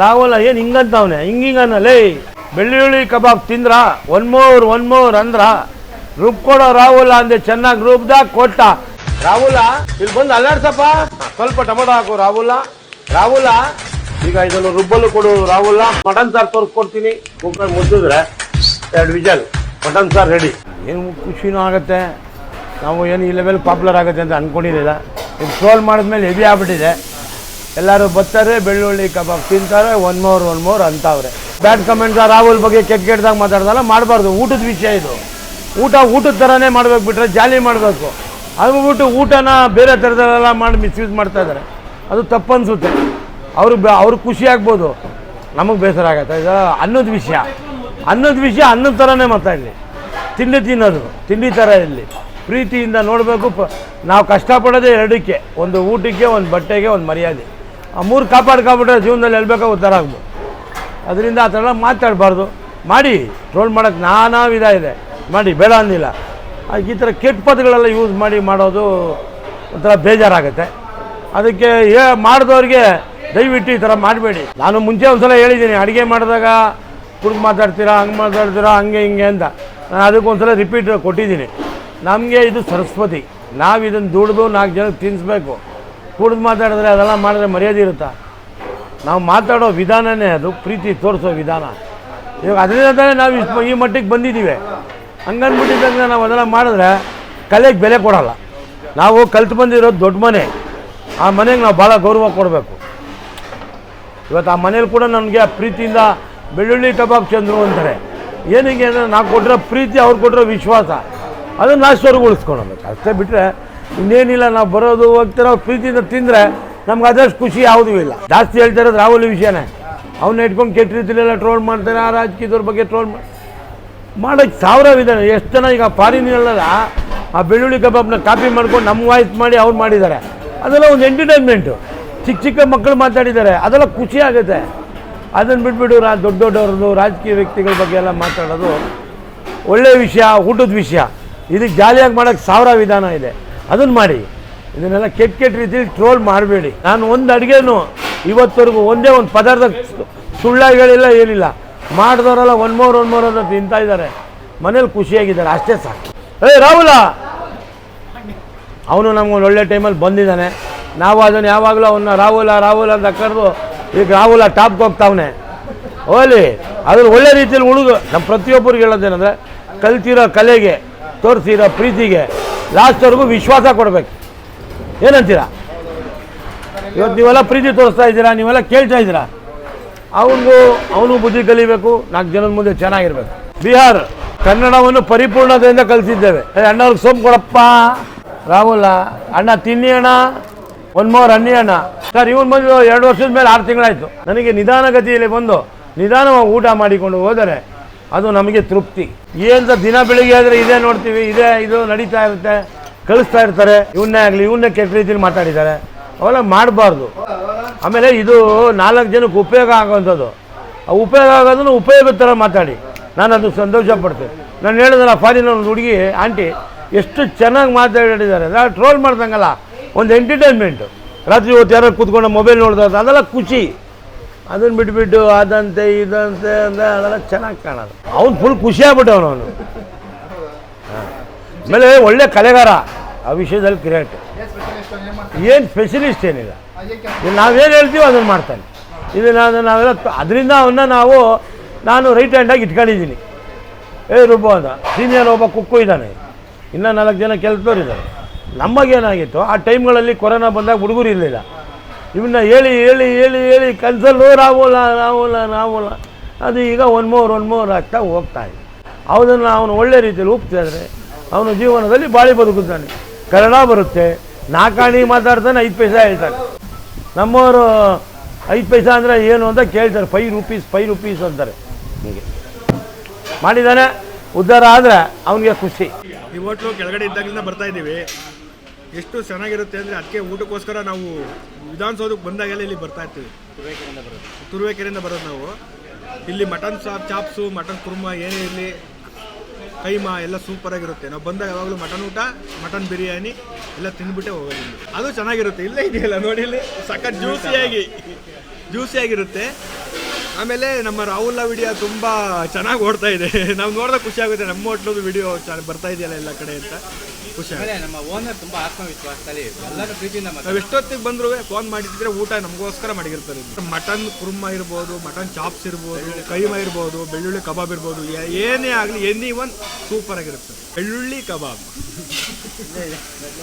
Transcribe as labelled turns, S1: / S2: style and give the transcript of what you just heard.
S1: ರಾಹುಲ್ ಏನು ಹಿಂಗಂತವನೆ? ಹಿಂಗಿಂಗನ ಲೇ ಬೆಳ್ಳುಳ್ಳಿ ಕಬಾಬ್ ತಿಂದ್ರ? ಒನ್ ಮೋರ್ ಒನ್ ಮೋರ್ ಅಂದ್ರ? ರುಬ್ಕೊಡೋ ರಾಹುಲ್ ಅಂದೆ ಚೆನ್ನಾಗಿ ರೂಬ್ದಾಗ ಕೊಟ್ಟ. ರಾಹುಲ ಇಲ್ಲಿ ಬಂದು ಅಲ್ಲಾಡ್ಸಪ್ಪ. ಸ್ವಲ್ಪ ಟೊಮೊಟೊ ಹಾಕು ರಾಹುಲ. ರಾಹುಲ ಈಗ ಇದನ್ನು ರುಬ್ಬಲು ಕೊಡು ರಾಹುಲ. ಮಟನ್ ಸಾರ್ ತೋರಿಸ್ಕೊಡ್ತೀನಿ. ಕುಕ್ಕರ್ ಮುಚ್ಚಿದ್ರೆ ಎರಡು ವಿಜಲ್. ಮಟನ್ ಸಾರ್ ರೆಡಿ ಏನು ಖುಷಿನೂ ಆಗುತ್ತೆ. ನಾವು ಏನು ಈ ಲೆವೆಲ್ ಪಾಪ್ಯುಲರ್ ಆಗುತ್ತೆ ಅಂತ ಅನ್ಕೊಂಡಿರಲಿಲ್ಲ. ಇದು ಟ್ರೋಲ್ ಮಾಡಿದ್ಮೇಲೆ ಹೆವಿ ಆಗ್ಬಿಟ್ಟಿದೆ. ಎಲ್ಲರೂ ಬರ್ತಾರೆ, ಬೆಳ್ಳುಳ್ಳಿ ಕಬಾಬ್ ತಿಂತಾರೆ ಒನ್ ಮೋರ್ ಒನ್ ಮೋರ್ ಅಂತವ್ರೆ. ಬ್ಯಾಡ್ ಕಮೆಂಟ್ಸ್ ರಾಹುಲ್ ಬಗ್ಗೆ ಕೆಟ್ಟ ಕೆಟ್ಟದಾಗ ಮಾತಾಡ್ದಲ್ಲ, ಮಾಡಬಾರ್ದು, ಊಟದ ವಿಷಯ ಇದು. ಊಟ ಊಟದ ಥರನೇ ಮಾಡ್ಬೇಕು ಬಿಟ್ರೆ ಜಾಲಿ ಮಾಡಬೇಕು. ಅದು ಬಿಟ್ಟು ಊಟನ ಬೇರೆ ಥರದಲ್ಲೆಲ್ಲ ಮಾಡಿ ಮಿಸ್ಯೂಸ್ ಮಾಡ್ತಾ ಇದ್ದಾರೆ ಅದು ತಪ್ಪನ್ಸುತ್ತೆ. ಅವರು ಅವ್ರಿಗೆ ಅವ್ರು ಖುಷಿ ಆಗ್ಬೋದು. ನಮಗೆ ಬೇಸರ ಆಗತ್ತೆ. ಇದು ಅನ್ನದ ವಿಷಯ. ಅನ್ನದ ವಿಷಯ ಅನ್ನದ ಥರನೇ ಮಾತಾಡಲಿ ತಿಂಡಿ ತಿನ್ನೋದು, ತಿಂಡಿ ಥರ ಇರಲಿ. ಪ್ರೀತಿಯಿಂದ ನೋಡಬೇಕು ನಾವು ಕಷ್ಟಪಡೋದೇ ಎರಡಕ್ಕೆ. ಒಂದು ಊಟಕ್ಕೆ, ಒಂದು ಬಟ್ಟೆಗೆ, ಒಂದು ಮರ್ಯಾದೆ. ಆ ಮೂರು ಕಾಪಾಡ್ಕೊಬಿಟ್ರೆ ಜೀವನದಲ್ಲಿ ಎಲ್ಬೇಕೋ ಉದ್ಧಾರ ಆಗ್ಬೋದು. ಅದರಿಂದ ಆ ಥರ ಮಾತಾಡಬಾರ್ದು. ಮಾಡಿ ಟ್ರೋಲ್ ಮಾಡೋಕ್ಕೆ ನಾನಾ ವಿಧ ಇದೆ. ಮಾಡಿ, ಬೇಡ ಅಂದಿಲ್ಲ. ಈ ಥರ ಕೆಟ್ಟ ಪದಗಳೆಲ್ಲ ಯೂಸ್ ಮಾಡಿ ಮಾಡೋದು ಒಂಥರ ಬೇಜಾರಾಗುತ್ತೆ. ಅದಕ್ಕೆ ಏ, ಮಾಡಿದವ್ರಿಗೆ ದಯವಿಟ್ಟು ಈ ಥರ ಮಾಡಬೇಡಿ. ನಾನು ಮುಂಚೆ ಒಂದ್ಸಲ ಹೇಳಿದ್ದೀನಿ, ಅಡುಗೆ ಮಾಡಿದಾಗ ಕುಡ್ದು ಮಾತಾಡ್ತೀರಾ, ಹಂಗೆ ಮಾತಾಡ್ತೀರಾ, ಹಂಗೆ, ಹಿಂಗೆ ಅಂತ. ನಾನು ಅದಕ್ಕೊಂದ್ಸಲ ರಿಪೀಟ್ ಕೊಟ್ಟಿದ್ದೀನಿ. ನಮಗೆ ಇದು ಸರಸ್ವತಿ. ನಾವು ಇದನ್ನು ದುಡಿದು ನಾಲ್ಕು ಜನಕ್ಕೆ ತಿನ್ನಿಸ್ಬೇಕು ಕುಡ್ದು ಮಾತಾಡಿದ್ರೆ ಅದೆಲ್ಲ ಮಾಡಿದ್ರೆ ಮರ್ಯಾದೆ ಇರುತ್ತಾ? ನಾವು ಮಾತಾಡೋ ವಿಧಾನನೇ ಅದು, ಪ್ರೀತಿ ತೋರಿಸೋ ವಿಧಾನ. ಇವಾಗ ಅದರಿಂದ ತಾನೇ ನಾವು ಇಷ್ಟು ಈ ಮಟ್ಟಿಗೆ ಬಂದಿದ್ದೀವಿ. ಹಂಗನ್ಬಿಟ್ಟಿದ್ದಂಗೆ ನಾವು ಅದೆಲ್ಲ ಮಾಡಿದ್ರೆ ಕಲೆಗೆ ಬೆಲೆ ಕೊಡೋಲ್ಲ. ನಾವು ಕಲ್ತು ಬಂದಿರೋದು ದೊಡ್ಡ ಮನೆ. ಆ ಮನೆಗೆ ನಾವು ಭಾಳ ಗೌರವ ಕೊಡಬೇಕು. ಇವತ್ತು ಆ ಮನೇಲಿ ಕೂಡ ನನಗೆ ಪ್ರೀತಿಯಿಂದ ಬೆಳ್ಳುಳ್ಳಿ ಕಬಾಬ್ ಚಂದ್ರು ಅಂತಾರೆ. ಏನಿಗೆ ಅಂದರೆ ನಾವು ಕೊಟ್ಟಿರೋ ಪ್ರೀತಿ ಅವ್ರು ಕೊಟ್ಟಿರೋ ವಿಶ್ವಾಸ. ಅದನ್ನು ನಾಷ್ಟವರೆಗೂ ಉಳಿಸ್ಕೊಳ್ಬೇಕು. ಅಷ್ಟೇ ಬಿಟ್ಟರೆ ಇನ್ನೇನಿಲ್ಲ, ನಾವು ಬರೋದು ಹೋಗ್ತಿರೋ ಪ್ರೀತಿಯಿಂದ ತಿಂದರೆ ನಮ್ಗೆ ಅದಷ್ಟು ಖುಷಿ ಯಾವುದೂ ಇಲ್ಲ. ಜಾಸ್ತಿ ಹೇಳ್ತಾ ಇರೋದು ರಾಹುಲ್ ವಿಷಯನೇ. ಅವನ್ನ ಇಟ್ಕೊಂಡು ಕೆಟ್ಟ ರೀತಿಲೆಲ್ಲ ಟ್ರೋಲ್ ಮಾಡ್ತಾರೆ, ಆ ರಾಜಕೀಯದವ್ರ ಬಗ್ಗೆ ಟ್ರೋಲ್ ಮಾಡಿ ಮಾಡೋಕ್ಕೆ ಸಾವಿರ ವಿಧಾನ. ಎಷ್ಟು ಜನ ಈಗ ಫಾರಿನಲ್ಲೆಲ್ಲ ಆ ಬೆಳ್ಳುಳ್ಳಿ ಕಬಾಬ್ನ ಕಾಪಿ ಮಾಡ್ಕೊಂಡು ನಮ್ಮ ವಾಯ್ಸ್ ಮಾಡಿ ಅವ್ರು ಮಾಡಿದ್ದಾರೆ. ಅದೆಲ್ಲ ಒಂದು ಎಂಟರ್ಟೈನ್ಮೆಂಟು ಚಿಕ್ಕ ಚಿಕ್ಕ ಮಕ್ಕಳು ಮಾತಾಡಿದ್ದಾರೆ, ಅದೆಲ್ಲ ಖುಷಿ ಆಗುತ್ತೆ. ಅದನ್ನು ಬಿಟ್ಬಿಟ್ಟು ರಾ ದೊಡ್ಡ ದೊಡ್ಡವ್ರದ್ದು ರಾಜಕೀಯ ವ್ಯಕ್ತಿಗಳ ಬಗ್ಗೆ ಎಲ್ಲ ಮಾತಾಡೋದು ಒಳ್ಳೆಯ ವಿಷಯ, ಊಟದ ವಿಷಯ. ಇದಕ್ಕೆ ಜಾಲಿಯಾಗಿ ಮಾಡೋಕ್ಕೆ ಸಾವಿರ ವಿಧಾನ ಇದೆ. ಅದನ್ನು ಮಾಡಿ. ಇದನ್ನೆಲ್ಲ ಕೆಟ್ಟ ಕೆಟ್ಟ ರೀತಿಯಲ್ಲಿ ಟ್ರೋಲ್ ಮಾಡಬೇಡಿ. ನಾನು ಒಂದು ಅಡುಗೆನೂ ಇವತ್ತವರೆಗೂ ಒಂದೇ ಒಂದು ಪದಾರ್ಥ ಸು- ಸುಳ್ಳಾಗಿ ಹೇಳಿಲ್ಲ ಏನಿಲ್ಲ. ಮಾಡಿದವರೆಲ್ಲ ಒನ್ ಮೋರ್ ಒನ್ ಮೋರ್ ಅಂತ ತಿಂತಾ ಇದ್ದಾರೆ. ಮನೇಲಿ ಖುಷಿಯಾಗಿದ್ದಾರೆ. ಅಷ್ಟೇ ಸಾಕು. ಏ, ರಾಹುಲ! ಅವನು ನಮ್ಗೊಂದು ಒಳ್ಳೆ ಟೈಮಲ್ಲಿ ಬಂದಿದ್ದಾನೆ. ನಾವು ಅದನ್ನು ಯಾವಾಗಲೂ ಅವನ್ನ ರಾಹುಲ ರಾಹುಲ ಅಂತ ಕರೆದು ಈಗ ರಾಹುಲ ಟಾಪ್ಗೆ ಹೋಗ್ತಾವನೆ. ಹೋಲಿ ಅದ್ರ ಒಳ್ಳೆ ರೀತಿಯಲ್ಲಿ ಉಳಿದು ನಮ್ಮ ಪ್ರತಿಯೊಬ್ಬರಿಗೆ ಹೇಳೋದೇನೆಂದರೆ, ಕಲ್ತಿರೋ ಕಲೆಗೆ, ತೋರಿಸಿರೋ ಪ್ರೀತಿಗೆ ಲಾಸ್ಟ್ವರೆಗೂ ವಿಶ್ವಾಸ ಕೊಡಬೇಕು. ಏನಂತೀರಾ? ಇವತ್ತು ನೀವೆಲ್ಲ ಪ್ರೀತಿ ತೋರಿಸ್ತಾ ಇದ್ದೀರಾ, ನೀವೆಲ್ಲ ಕೇಳ್ತಾ ಇದ್ದೀರಾ? ಅವನಿಗೂ, ಅವನು ಬುದ್ಧಿ ಕಲಿಬೇಕು, ನಾಲ್ಕು ಜನದ ಮುಂದೆ ಚೆನ್ನಾಗಿರ್ಬೇಕು. ಬಿಹಾರ್, ಕನ್ನಡವನ್ನು ಪರಿಪೂರ್ಣತೆಯಿಂದ ಕಲಿಸಿದ್ದೇವೆ. ಅಣ್ಣವ್ರಿಗೆ ಸೋಂಪು ಕೊಡಪ್ಪ. ರಾಹುಲ, ಅಣ್ಣ ತಿನ್ನಿ ಅಣ್ಣ. ಒನ್ ಮೋರ್ ಅನ್ನಿ ಅಣ್ಣ. ಸರ್, ಇವನ್ ಬಂದು ಎರಡು ವರ್ಷದ ಮೇಲೆ ಆರು ತಿಂಗಳಾಯಿತು. ನನಗೆ ನಿಧಾನಗತಿಯಲ್ಲಿ ಬಂದು ನಿಧಾನವಾಗಿ ಊಟ ಮಾಡಿಕೊಂಡು ಹೋದರೆ ಅದು ನಮಗೆ ತೃಪ್ತಿ. ಏನ್ ದಿನ ಬೆಳಿಗ್ಗೆ ಆದರೆ ಇದೇ ನೋಡ್ತೀವಿ, ಇದೇ ಇದು ನಡೀತಾ ಇರುತ್ತೆ ಕಳಿಸ್ತಾ ಇರ್ತಾರೆ ಇವನ್ನೇ ಆಗಲಿ ಇವನ್ನೇ ಕೆಟ್ಟ ರೀತಿಯಲ್ಲಿ ಮಾತಾಡಿದ್ದಾರೆ. ಅವೆಲ್ಲ ಮಾಡಬಾರ್ದು. ಆಮೇಲೆ ಇದು ನಾಲ್ಕು ಜನಕ್ಕೆ ಉಪಯೋಗ ಆಗೋವಂಥದ್ದು. ಆ ಉಪಯೋಗ ಆಗೋದನ್ನು ಉಪಯೋಗದ ಥರ ಮಾತಾಡಿ. ನಾನು ಅದು ಸಂತೋಷ ಪಡ್ತೇನೆ. ನಾನು ಹೇಳಿದ್ರೆ ಫಾರಿನ ಒಂದು ಹುಡುಗಿ, ಆಂಟಿ, ಎಷ್ಟು ಚೆನ್ನಾಗಿ ಮಾತಾಡಿದ್ದಾರೆ. ಅದೆಲ್ಲ ಟ್ರೋಲ್ ಮಾಡ್ದಂಗಲ್ಲ, ಒಂದು ಎಂಟರ್ಟೈನ್ಮೆಂಟು ರಾತ್ರಿ ಹೊತ್ತು ಯಾರೋ ಕೂತ್ಕೊಂಡು ಮೊಬೈಲ್ ನೋಡ್ತಾ ಅದೆಲ್ಲ ಖುಷಿ. ಅದನ್ನು ಬಿಟ್ಬಿಟ್ಟು ಅದಂತೆ ಇದಂತೆ ಅಂದರೆ ಅದೆಲ್ಲ ಚೆನ್ನಾಗಿ ಕಾಣೋದು. ಅವ್ನು ಫುಲ್ ಖುಷಿಯಾಗ್ಬಿಟ್ಟವನು ಅವನು. ಆಮೇಲೆ ಒಳ್ಳೆ ಕಲೆಗಾರ ಆ ವಿಷಯದಲ್ಲಿ ಕ್ರಿಯೇಟ್ ಏನು ಸ್ಪೆಷಲಿಸ್ಟ್ ಏನಿಲ್ಲ. ನಾವೇನು ಹೇಳ್ತೀವೋ ಅದನ್ನು ಮಾಡ್ತಾನೆ. ಇದು ನಾನು ನಾವೆಲ್ಲ ಅದರಿಂದ ಅವನ್ನ ನಾವು, ನಾನು ರೈಟ್ ಹ್ಯಾಂಡಾಗಿ ಇಟ್ಕೊಂಡಿದ್ದೀನಿ. ಏ ರುಬ್ಬ ಅಂತ. ಸೀನಿಯರ್ ಒಬ್ಬ ಕುಕ್ಕು ಇದ್ದಾನೆ. ಇನ್ನೂ ನಾಲ್ಕು ಜನ ಕೆಲಸದವ್ರು ಇದ್ದಾರೆ ನಮಗೇನಾಗಿತ್ತು ಆ ಟೈಮ್ಗಳಲ್ಲಿ ಕೊರೋನಾ ಬಂದಾಗ ಹುಡುಗರು ಇರಲಿಲ್ಲ. ಇವನ್ನ ಹೇಳಿ ಹೇಳಿ ಹೇಳಿ ಹೇಳಿ, ಕನ್ಸಲ್ಲು ರಾಹುಲ ರಾಹುಲ ರಾಹುಲ. ಅದು ಈಗ ಒನ್ ಮೋರ್ ಒನ್ ಮೋರ್ ಆಗ್ತಾ ಹೋಗ್ತಾ ಇದೆ. ಅವನನ್ನು ಅವನು ಒಳ್ಳೆ ರೀತಿಯಲ್ಲಿ ಒಪ್ತಿದ್ರೆ ಅವನ ಜೀವನದಲ್ಲಿ ಬಾಳಿ ಬದುಕುತ್ತಾನೆ. ಕನ್ನಡ ಬರುತ್ತೆ. ನಾಕಾಣಿ ಮಾತಾಡ್ತಾನೆ, ಐದು ಪೈಸೆ ಹೇಳ್ತಾನೆ. ನಮ್ಮವರು ಐದು ಪೈಸಾ ಅಂದರೆ ಏನು ಅಂತ ಕೇಳ್ತಾರೆ. ಫೈವ್ ರುಪೀಸ್ ಫೈವ್ ರುಪೀಸ್ ಅಂತಾರೆ. ಹೀಗೆ. ಮಾಡಿದ್ದಾನೆ. ಉದ್ಧಾರ ಆದರೆ ಅವನಿಗೆ ಖುಷಿ.
S2: ಹೋಟ್ಲು ಕೆಳಗಡೆ ಇದ್ದಾಗಲಿಂದ ಬರ್ತಾ ಇದ್ದೀವಿ. ಎಷ್ಟು ಚೆನ್ನಾಗಿರುತ್ತೆ ಅಂದರೆ ಅದಕ್ಕೆ ಊಟಕ್ಕೋಸ್ಕರ ನಾವು ವಿಧಾನಸೌಧಕ್ಕೆ ಬಂದಾಗೆಲ್ಲ ಇಲ್ಲಿ ಬರ್ತಾ ಇರ್ತೀವಿ. ತುರುವೇಕೆರೆಯಿಂದ ಬರೋದು ನಾವು. ಇಲ್ಲಿ ಮಟನ್ ಸಾಪ್ ಚಾಪ್ಸು, ಮಟನ್ ಕುರ್ಮ ಏನೇ ಇರಲಿ ಕೈಮಾ ಎಲ್ಲ ಸೂಪರಾಗಿರುತ್ತೆ ನಾವು ಬಂದಾಗ ಯಾವಾಗಲೂ ಮಟನ್ ಊಟ, ಮಟನ್ ಬಿರಿಯಾನಿ ಎಲ್ಲ ತಿಂದ್ಬಿಟ್ಟೆ ಹೋಗೋದು ಅದು ಚೆನ್ನಾಗಿರುತ್ತೆ. ಇಲ್ಲೇ ಇದೆಯಲ್ಲ ನೋಡಿ ಇಲ್ಲಿ. ಸಖತ್ ಜ್ಯೂಸಿಯಾಗಿ ಜ್ಯೂಸಿಯಾಗಿರುತ್ತೆ ಆಮೇಲೆ ನಮ್ಮ ರಾಹುಲ್ ವಿಡಿಯೋ ತುಂಬ ಚೆನ್ನಾಗಿ ಓಡ್ತಾ ಇದೆ. ನಾವು ನೋಡಿದಾಗ ಖುಷಿ ಆಗುತ್ತೆ. ನಮ್ಮ ಹೋಟ್ಲದು ವಿಡಿಯೋ ಬರ್ತಾ ಇದೆಯಲ್ಲ ಎಲ್ಲ ಕಡೆ ಅಂತ. ಖುಷಿ ಆಗುತ್ತೆ.
S3: ನಮ್ಮ ಓನರ್ ತುಂಬ ಆತ್ಮವಿಶ್ವಾಸದಲ್ಲಿ ಎಲ್ಲರೂ ಪ್ರೀತಿಯಿಂದ
S2: ನಾವು ಎಷ್ಟೊತ್ತಿಗೆ ಬಂದ್ರು ಫೋನ್ ಮಾಡಿದ್ರೆ ಊಟ ನಮಗೋಸ್ಕರ ಮಾಡಿರ್ತಾರೆ. ಮಟನ್ ಕುರ್ಮ ಇರ್ಬೋದು ಮಟನ್ ಚಾಪ್ಸ್ ಇರ್ಬೋದು ಕೈಮ ಇರ್ಬೋದು ಬೆಳ್ಳುಳ್ಳಿ ಕಬಾಬ್ ಇರ್ಬೋದು. ಏನೇ ಆಗಲಿ ಎನಿ ಒನ್ ಸೂಪರ್ ಆಗಿರುತ್ತೆ. ಬೆಳ್ಳುಳ್ಳಿ ಕಬಾಬ್.